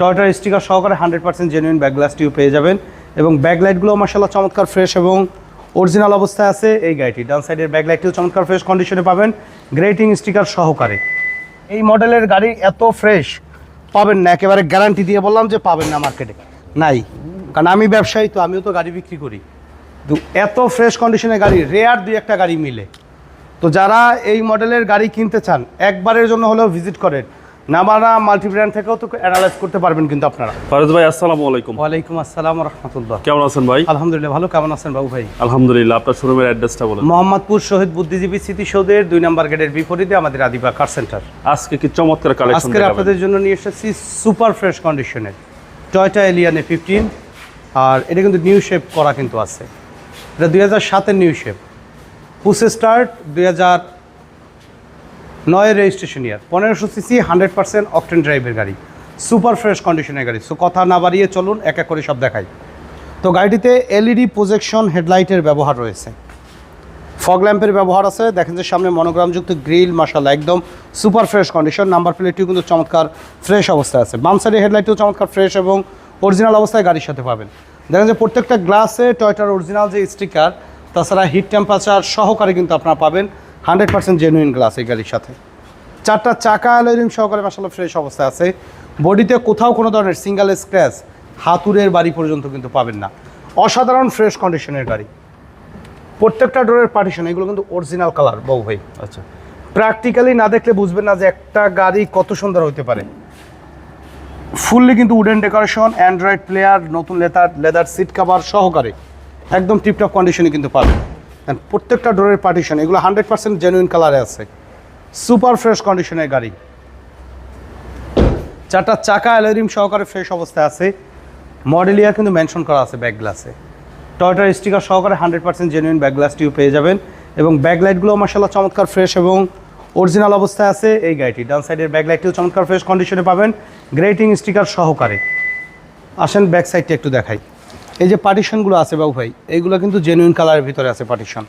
টয়টার sticker সহকারে hundred percent genuine ব্যাকগ্লাসটিও পেয়ে যাবেন। এবং ব্যাকলাইটগুলো মাসাল্লাহ চমৎকার ফ্রেশ এবং অরিজিনাল অবস্থায় আছে এই গাড়িটি। ডান সাইডের ব্যাকলাইটটিও চমৎকার ফ্রেশ কন্ডিশনে পাবেন। গ্রেটিং স্টিকার সহকারে। এই মডেলের গাড়ি এত ফ্রেশ পাবেন না, একেবারে গ্যারান্টি দিয়ে বললাম যে পাবেন না মার্কেটে নাই, কারণ আমি ব্যবসায়ী তো, আমিও তো গাড়ি বিক্রি করি। তো এত ফ্রেশ কন্ডিশনের গাড়ি রেয়ার দুই একটা গাড়ি মিলে। তো যারা এই মডেলের গাড়ি কিনতে চান, একবারের জন্য হলেও ভিজিট করেন। নামারা মাল্টি ব্র্যান্ড থেকেও তো অ্যানালাইজ করতে পারবেন কিন্তু আপনারা। ফারুজ ভাই আসসালামু আলাইকুম। ওয়ালাইকুম আসসালাম রহমতুল্লাহ। কেমন আছেন ভাই? আলহামদুলিল্লাহ ভালো। কেমন আছেন বাবু ভাই? আলহামদুলিল্লাহ আপনার শোরুমের অ্যাড্রেসটা বলেন। মোহাম্মদপুর শহীদ বুদ্ধিজীবী স্মৃতিসৌধের দুই নম্বর গেটের বিপরীতে আমাদের আদিবা কার সেন্টার আজকে কি চমৎকার কালেকশন আজকের আপনাদের জন্য নিয়ে এসেছি সুপার ফ্রেশ কন্ডিশনের টয়টা এলিয়ানে ফিফটিন আর এটা কিন্তু নিউ শেপ করা কিন্তু আছে। এটা দুই হাজার সাতের নিউ শেপ পুসে স্টার্ট দুই হাজার নয়ের রেজিস্ট্রেশন ইয়ার। পনেরোশো সিসি, হান্ড্রেড পার্সেন্ট অকটেন ড্রাইভের গাড়ি। সুপার ফ্রেশ কন্ডিশনের গাড়ি। সো কথা না বাড়িয়ে চলুন, এক এক করে সব দেখাই। তো গাড়িটিতে এলইডি প্রজেকশন হেডলাইটের ব্যবহার রয়েছে। ফগ ল্যাম্পের ব্যবহার আছে। দেখেন যে সামনে মনোগ্রামযুক্ত গ্রিল মাসাল্লাহ একদম সুপার ফ্রেশ কন্ডিশন। নাম্বার প্লেটটিও কিন্তু চমৎকার ফ্রেশ অবস্থায় আছে। বাম সাইডের হেডলাইটটিও চমৎকার ফ্রেশ এবং অরিজিনাল অবস্থায় গাড়ির সাথে পাবেন। দেখেন যে প্রত্যেকটা গ্লাসে টয়টার অরিজিনাল যে স্টিকার, তাছাড়া হিট টেম্পারেচার সহকারে কিন্তু আপনারা পাবেন। হান্ড্রেড পার্সেন্ট জেনুইন গ্লাস এই গাড়ির সাথে। চারটা চাকা অ্যালোরিম সহকারে মাসাল্লাহ ফ্রেশ অবস্থায় আছে। বডিতে কোথাও কোনো ধরনের সিঙ্গেল স্ক্র্যাচ হাতুরের বাড়ি পর্যন্ত কিন্তু পাবেন না। অসাধারণ ফ্রেশ কন্ডিশনের গাড়ি। প্রত্যেকটা ডোরের পার্টিশন এগুলো কিন্তু অরিজিনাল কালার বউ ভাই। আচ্ছা। প্র্যাকটিক্যালি না দেখলে বুঝবেন না যে একটা গাড়ি কত সুন্দর হতে পারে। ফুললি কিন্তু উডেন ডেকোরেশন অ্যান্ড্রয়েড প্লেয়ার নতুন লেদার লেদার সিট কাভার সহকারে। একদম টিপটপ কন্ডিশনে কিন্তু পাবেন। প্রত্যেকটা ডোরের পার্টিশন এগুলো হান্ড্রেড পার্সেন্ট জেনুইন কালারে আছে। সুপার ফ্রেশ কন্ডিশনের গাড়ি। চারটা চাকা অ্যালোরিম সহকারে ফ্রেশ অবস্থায় আছে। মডেল ইয়ার কিন্তু মেনশন করা আছে ব্যাক গ্লাসে টয়টার স্টিকার সহকারে হান্ড্রেড পার্সেন্ট জেনুইন ব্যাক গ্লাসটিও পেয়ে যাবেন। এবং ব্যাক ব্যাকলাইটগুলো মাসাল্লাহ চমৎকার ফ্রেশ এবং অরিজিনাল অবস্থায় আছে এই গাড়িটি। ডান সাইডের ব্যাক লাইটটিও চমৎকার ফ্রেশ কন্ডিশনে পাবেন। গ্রেটিং স্টিকার সহকারে। আসেন ব্যাক সাইডটা একটু দেখাই। এই যে পার্টিশনগুলো আছে বাবু ভাই এইগুলো কিন্তু জেনুইন কালারের ভিতরে আছে পার্টিশন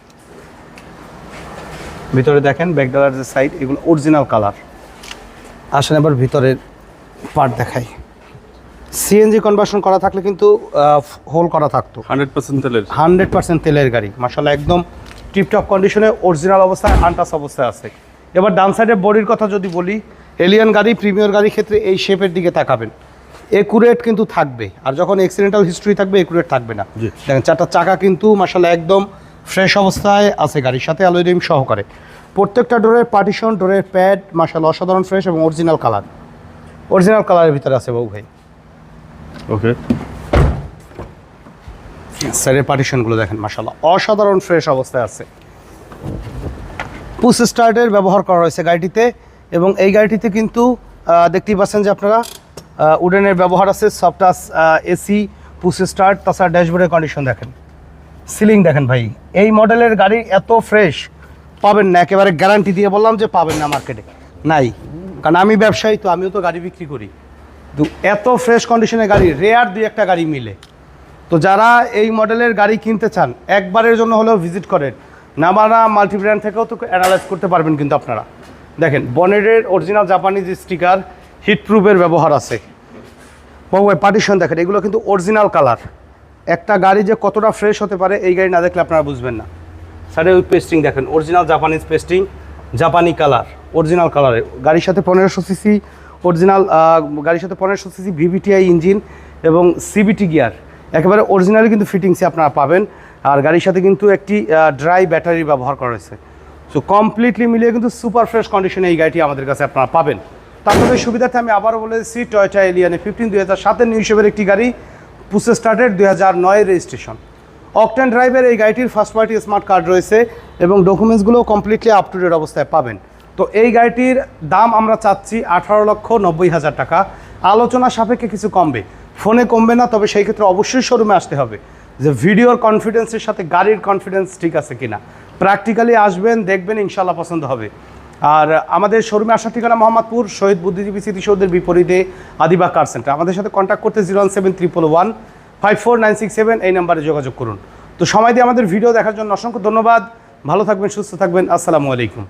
ভিতরে দেখেন ব্যাক ডালার যে সাইড এগুলো অরিজিনাল কালার আসেন এবার ভিতরের পার্ট দেখাই। সিএনজি কনভার্সন করা থাকলে কিন্তু হোল করা থাকতো। হান্ড্রেড পার্সেন্ট তেলের। হান্ড্রেড পার্সেন্ট তেলের গাড়ি। মাসাল্লাহ একদম টিপটপ কন্ডিশনে অরিজিনাল অবস্থায় আনটাস অবস্থায় আছে। এবার ডান সাইডের বডির কথা যদি বলি এলিয়ান গাড়ি প্রিমিয়ার গাড়ির ক্ষেত্রে এই শেপের দিকে তাকাবেন। একুরেট কিন্তু থাকবে। আর যখন এক্সিডেন্টাল হিস্ট্রি থাকবে একুরেট থাকবে না। দেখেন চারটা চাকা কিন্তু মাসাল্লাহ একদম ফ্রেশ অবস্থায় আছে গাড়ির সাথে অ্যালোরিম সহকারে। প্রত্যেকটা ডোরের পার্টিশন ডোরের প্যাড মাসাল্লাহ অসাধারণ ফ্রেশ এবং অরিজিনাল কালার অরিজিনাল কালারের ভিতরে আছে বাবু ভাই। ওকে সাইডের পার্টিশনগুলো দেখেন মাসাল্লাহ অসাধারণ ফ্রেশ অবস্থায় আছে। পুশ স্টার্টের ব্যবহার করা হয়েছে গাড়িটিতে এবং এই গাড়িটিতে কিন্তু দেখতেই পাচ্ছেন যে আপনারা উডেনের ব্যবহার আছে সফটাস এসি পুশ স্টার্ট তাছাড়া ড্যাশবোর্ডের কন্ডিশন দেখেন। সিলিং দেখেন ভাই, এই মডেলের গাড়ি এত ফ্রেশ পাবেন না, একেবারে গ্যারান্টি দিয়ে বললাম যে পাবেন না মার্কেটে নাই, কারণ আমি ব্যবসায়ী তো, আমিও তো গাড়ি বিক্রি করি। তো এত ফ্রেশ কন্ডিশনের গাড়ি রেয়ার দুই একটা গাড়ি মিলে। তো যারা এই মডেলের গাড়ি কিনতে চান, একবারের জন্য হলেও ভিজিট করেন। নামারা মাল্টি ব্র্যান্ড থেকেও তো অ্যানালাইজ করতে পারবেন কিন্তু আপনারা। দেখেন বনেটের অরিজিনাল জাপানিজ স্টিকার হিট প্রুফের ব্যবহার আছে। বাবু পার্টিশন দেখেন, এগুলো কিন্তু অরিজিনাল কালার একটা গাড়ি যে কতটা ফ্রেশ হতে পারে, এই গাড়ি না দেখলে আপনারা বুঝবেন না। সাইডে ওই পেস্টিং দেখেন অরিজিনাল জাপানিজ পেস্টিং জাপানি কালার অরিজিনাল কালারের গাড়ির সাথে পনেরোশো সিসি অরিজিনাল গাড়ির সাথে পনেরোশো সিসি ভিভিটিআই ইঞ্জিন এবং সিবিটি গিয়ার একেবারে অরিজিনালি কিন্তু ফিটিংসে আপনারা পাবেন। আর গাড়ির সাথে কিন্তু একটি ড্রাই ব্যাটারি ব্যবহার করা হয়েছে। সো কমপ্লিটলি মিলিয়ে কিন্তু সুপার ফ্রেশ কন্ডিশনে এই গাড়িটি আমাদের কাছে আপনারা পাবেন। তারপরে সুবিধার্থে আমি আবারও বলেছি টয়টা এলিয়ানে ফিফটিন দুই হাজার সাতের নিউ হিসেবের একটি গাড়ি, পুসে স্টার্টের দুই হাজার নয়ের রেজিস্ট্রেশন। অকটেন ড্রাইভের এই গাড়িটির ফার্স্ট পার্টি স্মার্ট কার্ড রয়েছে এবং ডকুমেন্টসগুলো কমপ্লিটলি আপ টু ডেট অবস্থায় পাবেন। তো এই গাড়িটির দাম আমরা চাচ্ছি আঠারো লক্ষ নব্বই হাজার টাকা। আলোচনা সাপেক্ষে কিছু কমবে। ফোনে কমবে না, তবে সেই ক্ষেত্রে অবশ্যই শোরুমে আসতে হবে। যে ভিডিওর কনফিডেন্সের সাথে গাড়ির কনফিডেন্স ঠিক আছে কিনা। প্র্যাকটিক্যালি আসবেন, দেখবেন ইনশাল্লাহ পছন্দ হবে। আর আমাদের শোরুমে আসার ঠিকানা মোহাম্মদপুর, শহীদ বুদ্ধিজীবী স্মৃতিসৌধের বিপরীতে আদিবা কার সেন্টার। আমাদের সাথে কন্ট্যাক্ট করতে zero one seven triple one five four nine six seven এই নাম্বারে যোগাযোগ করুন। তো সময় দিয়ে আমাদের ভিডিও দেখার জন্য অসংখ্য ধন্যবাদ। ভালো থাকবেন, সুস্থ থাকবেন। আসসালামু আলাইকুম।